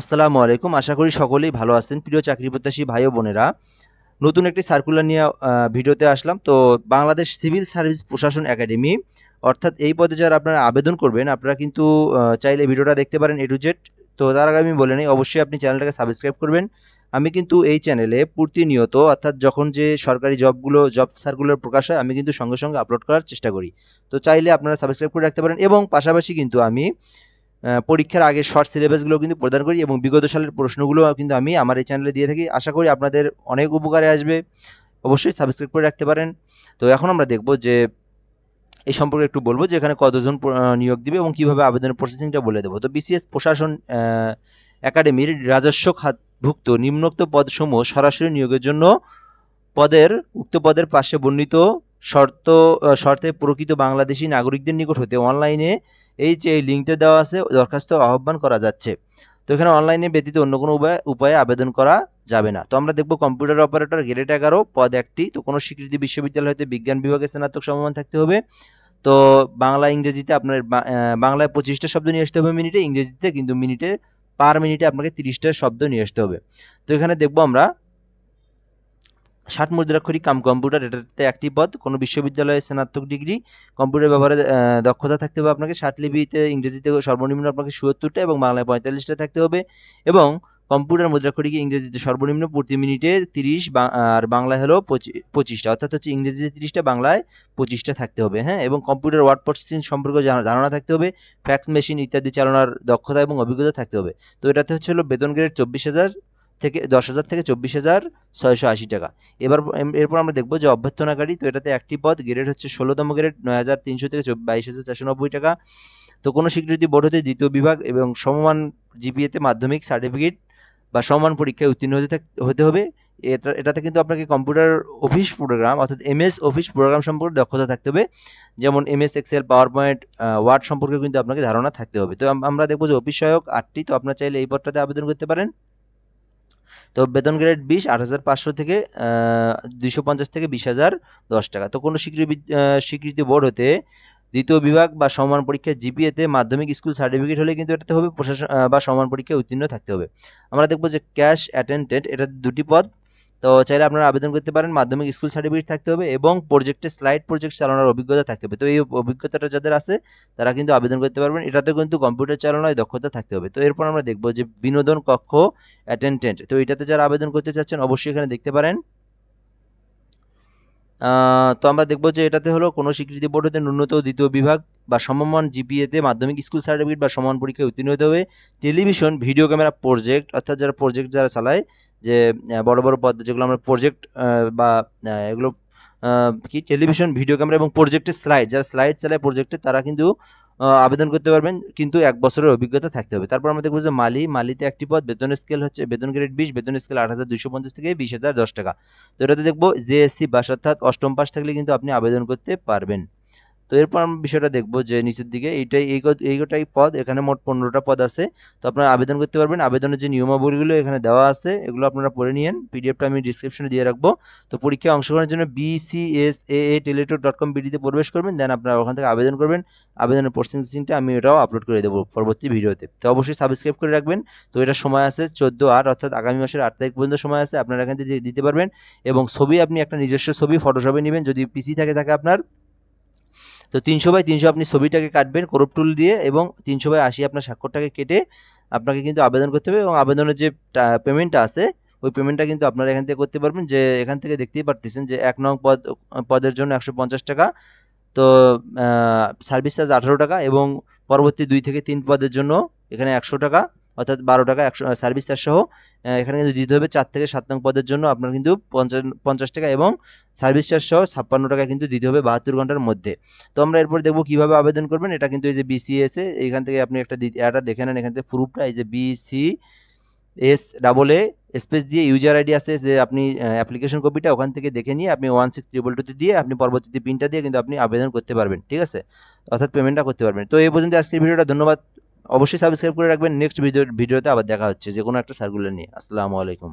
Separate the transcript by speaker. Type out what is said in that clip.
Speaker 1: আসসালামু আলাইকুম। আশা করি সকলেই ভালো আছেন। প্রিয় চাকরি প্রত্যাশী ভাই ও বোনেরা, নতুন একটি সার্কুলার নিয়ে ভিডিওতে আসলাম। তো বাংলাদেশ সিভিল সার্ভিস প্রশাসন একাডেমি, অর্থাৎ এই পদে যারা আপনারা আবেদন করবেন, আপনারা কিন্তু চাইলে ভিডিওটা দেখতে পারেন এ টু জেড। তো তার আগে আমি বলে নিই, অবশ্যই আপনি চ্যানেলটাকে সাবস্ক্রাইব করবেন। আমি কিন্তু এই চ্যানেলে প্রতিনিয়ত, অর্থাৎ যখন যে সরকারি জবগুলো জব সার্কুলার প্রকাশ হয়, আমি কিন্তু সঙ্গে সঙ্গে আপলোড করার চেষ্টা করি। তো চাইলে আপনারা সাবস্ক্রাইব করে রাখতে পারেন এবং পাশাপাশি কিন্তু আমি পরীক্ষার আগে শর্ট সিলেবাসগুলো কিন্তু প্রদান করি এবং বিগত সালের প্রশ্নগুলো কিন্তু আমি আমার এই চ্যানেলে দিয়ে থাকি। আশা করি আপনাদের অনেক উপকারে আসবে। অবশ্যই সাবস্ক্রাইব করে রাখতে পারেন। তো এখন আমরা দেখব যে এই সম্পর্কে একটু বলব যে এখানে কতজন নিয়োগ দিবে এবং কীভাবে আবেদনের প্রসেসিংটা বলে দেবো। তো বিসিএস প্রশাসন একাডেমির রাজস্ব খাতভুক্ত নিম্নোক্ত পদসমূহ সরাসরি নিয়োগের জন্য পদের, উক্ত পদের পাশে বর্ণিত শর্ত শর্তে প্রকৃত বাংলাদেশি নাগরিকদের নিকট হতে অনলাইনে এই যে এই লিঙ্কটা দেওয়া আছে, দরখাস্ত আহ্বান করা যাচ্ছে। তো এখানে অনলাইনে ব্যতীত অন্য কোনো উপায়, উপায়ে আবেদন করা যাবে না। তো আমরা দেখব কম্পিউটার অপারেটর গ্রেড এগারো, পদ একটি। তো কোনো স্বীকৃতি বিশ্ববিদ্যালয় হতে বিজ্ঞান বিভাগে স্নাতক সমমান থাকতে হবে। তো বাংলা, ইংরেজিতে আপনার বাংলায় পঁচিশটা শব্দ নিয়ে আসতে হবে মিনিটে ইংরেজিতে কিন্তু মিনিটে পার মিনিটে আপনাকে তিরিশটা শব্দ নিয়ে আসতে হবে। তো এখানে দেখব আমরা ষাট মুদ্রাক্ষরিক কাম কম্পিউটার, এটাতে একটি পদ, কোনো বিশ্ববিদ্যালয়ে স্নাতক ডিগ্রি, কম্পিউটার ব্যবহারে দক্ষতা থাকতে হবে আপনাকে, ষাট লিপিতে, ইংরেজিতে সর্বনিম্ন আপনাকে সুয়াত্তরটা এবং বাংলায় পঁয়তাল্লিশটা থাকতে হবে এবং কম্পিউটার মুদ্রাক্ষরিকে ইংরেজিতে সর্বনিম্ন প্রতি মিনিটে তিরিশ আর বাংলায় হলো পঁচি- পঁচিশটা, অর্থাৎ হচ্ছে ইংরেজিতে তিরিশটা, বাংলায় পঁচিশটা থাকতে হবে হ্যাঁ? এবং কম্পিউটার ওয়ার্ড প্রসেসিং সম্পর্কে ধারণা থাকতে হবে, ফ্যাক্স মেশিন ইত্যাদি চালানোর দক্ষতা এবং অভিজ্ঞতা থাকতে হবে। তো এটাতে হচ্ছে হলো বেতন গ্রেড চব্বিশ হাজার থেকে দশ হাজার থেকে চব্বিশ হাজার ছয়শো আশি টাকা। এবার এরপর আমরা দেখব যে অভ্যর্থনাকারী, তো এটাতে একটি পদ গ্রেড হচ্ছে ষোলোতম গ্রেড নয় হাজার তিনশো থেকে বাইশ হাজার চারশো নব্বই টাকা। তো কোনো স্বীকৃতি বোর্ড হতে দ্বিতীয় বিভাগ এবং সমমান জিপিএতে মাধ্যমিক সার্টিফিকেট বা সমান পরীক্ষায় উত্তীর্ণ হতে হতে হবে। এটা, এটাতে কিন্তু আপনাকে কম্পিউটার অফিস প্রোগ্রাম অর্থাৎ এমএস অফিস প্রোগ্রাম সম্পর্কে দক্ষতা থাকতে হবে। যেমন MS Excel PowerPoint Word সম্পর্কে কিন্তু আপনাকে ধারণা থাকতে হবে। তো আমরা দেখব যে অফিস সহায়ক আটটি, তো আপনার চাইলে এই পদটাতে আবেদন করতে পারেন। তো বেতন গ্রেড বিশ, আট হাজার পাঁচশো থেকে দুইশো পঞ্চাশ থেকে বিশ হাজার দশ টাকা। তো কোনো স্বীকৃতি স্বীকৃতি বোর্ড হতে দ্বিতীয় বিভাগ বা সমান পরীক্ষা জিপিএতে মাধ্যমিক স্কুল সার্টিফিকেট হলে কিন্তু এটাতে হবে প্রশাসন বা সমান পরীক্ষায় উত্তীর্ণ থাকতে হবে। আমরা দেখব যে ক্যাশ অ্যাটেন্ডেন্ট এটা দুটি পদ। তো চাইলে আপনারা আবেদন করতে পারেন, মাধ্যমিক স্কুল সার্টিফিকেট থাকতে হবে এবং প্রজেক্টে স্লাইড প্রজেক্ট চালানোর অভিজ্ঞতা থাকতে হবে। তো এই অভিজ্ঞতাটা যাদের আছে, তারা কিন্তু আবেদন করতে পারবেন। এটাতে কিন্তু কম্পিউটার চালানোর দক্ষতা থাকতে হবে। তো এরপর আমরা দেখব যে বিনোদন কক্ষ অ্যাটেন্ডেন্ট তো এটাতে যারা আবেদন করতে চাচ্ছেন, অবশ্যই এখানে দেখতে পারেন। তো আমরা দেখব যে এটাতে হলো কোনো স্বীকৃতি বোর্ড হতে ন্যূনতম দ্বিতীয় বিভাগ বা সমমান জিপিএতে মাধ্যমিক স্কুল সার্টিফিকেট বা সমান পরীক্ষায় উত্তীর্ণ হতে হবে। টেলিভিশন ভিডিও ক্যামেরা প্রজেক্ট অর্থাৎ যারা প্রজেক্ট যারা চালায়, যে বড় বড় পদ যেগুলো আমরা প্রজেক্ট বা এগুলো কি টেলিভিশন ভিডিও ক্যামেরা এবং প্রজেক্টের স্লাইড যারা স্লাইড চালায় প্রজেক্টে তারা কিন্তু আবেদন করতে পারবেন, কিন্তু এক বছরের অভিজ্ঞতা থাকতে হবে। তারপর আমরা দেখব যে মালি, মালিতে একটি পদ, বেতন স্কেল হচ্ছে, বেতন গ্রেড বিশ, বেতন স্কেল আট হাজার দুশো পঞ্চাশ থেকে বিশ হাজার দশ টাকা। তো এটাতে দেখব জেএসসি বাস অর্থাৎ অষ্টম পাস থাকলে কিন্তু আপনি আবেদন করতে পারবেন। তো এরপর আমরা বিষয়টা দেখব যে নিচের দিকে এইটাই, এই এইটাই পদ, এখানে মোট পনেরোটা পদ আছে। তো আপনারা আবেদন করতে পারবেন। আবেদনের যে নিয়মাবলীগুলো এখানে দেওয়া আছে, এগুলো আপনারা পড়ে নিয়েন। পিডিএফটা আমি ডিসক্রিপশনে দিয়ে রাখব। তো পরীক্ষায় অংশগ্রহণের জন্য BCS A A dot com বিডিতে প্রবেশ করবেন। দেন আপনারা ওখান থেকে আবেদন করবেন। আবেদনের প্রসেসিংটা আমি এটাও আপলোড করে দেবো পরবর্তী ভিডিওতে। তো অবশ্যই সাবস্ক্রাইব করে রাখবেন। তো এটা সময় আছে চোদ্দ আট, অর্থাৎ আগামী মাসের আট তারিখ পর্যন্ত সময় আছে। আপনারা এখান থেকে দিতে পারবেন। এবং ছবি আপনি একটা নিজস্ব ছবি ফটোশপে নেবেন। যদি পিসি থাকে থাকে আপনার। তো তিনশো বাই তিনশো আপনি ছবিটাকে কাটবেন ক্রপ টুল দিয়ে এবং তিনশো বাই আশি আপনার স্বাক্ষরটাকে কেটে আপনাকে কিন্তু আবেদন করতে হবে এবং আবেদনের যে পেমেন্টটা আছে, ওই পেমেন্টটা কিন্তু আপনারা এখান থেকে করতে পারবেন। যে এখান থেকে দেখতেই পারতেছেন যে এক নং পদ, পদের জন্য একশো পঞ্চাশ টাকা। তো সার্ভিস চার্জ আঠারো টাকা এবং পরবর্তী দুই থেকে তিন পদের জন্য এখানে একশো টাকা। অর্থাৎ বারো টাকা একশো সার্ভিস চার্জ সহ এখানে কিন্তু দিতে হবে চার থেকে সাত নং পদের জন্য আপনার কিন্তু পঞ্চাশ পঞ্চাশ টাকা এবং সার্ভিস চার্জ সহ ছাপ্পান্ন টাকা কিন্তু দিতে হবে বাহাত্তর ঘণ্টার মধ্যে। তো আমরা এরপর দেখব কীভাবে আবেদন করবেন। এটা কিন্তু এই যে বিসিএস এ, এইখান থেকে আপনি একটা এটা দেখে নেন। এখান থেকে প্রুফটা এই যে BC S double A space দিয়ে ইউজার আইডি আছে যে আপনি অ্যাপ্লিকেশন কপিটা ওখান থেকে দেখে নিয়ে আপনি ওয়ান সিক্স ট্রিপল টুতে দিয়ে আপনি পরবর্তীতে পিনটা দিয়ে কিন্তু আপনি আবেদন করতে পারবেন। ঠিক আছে? অর্থাৎ পেমেন্টটা করতে পারবেন। তো এই পর্যন্ত আজকের ভিডিওটা। ধন্যবাদ। অবশ্যই সাবস্ক্রাইব করে রাখবেন। নেক্সট ভিডিও ভিডিওতে আবার দেখা হচ্ছে। যে কোনো একটা সার্কুলার নিয়ে। আসসালামু আলাইকুম।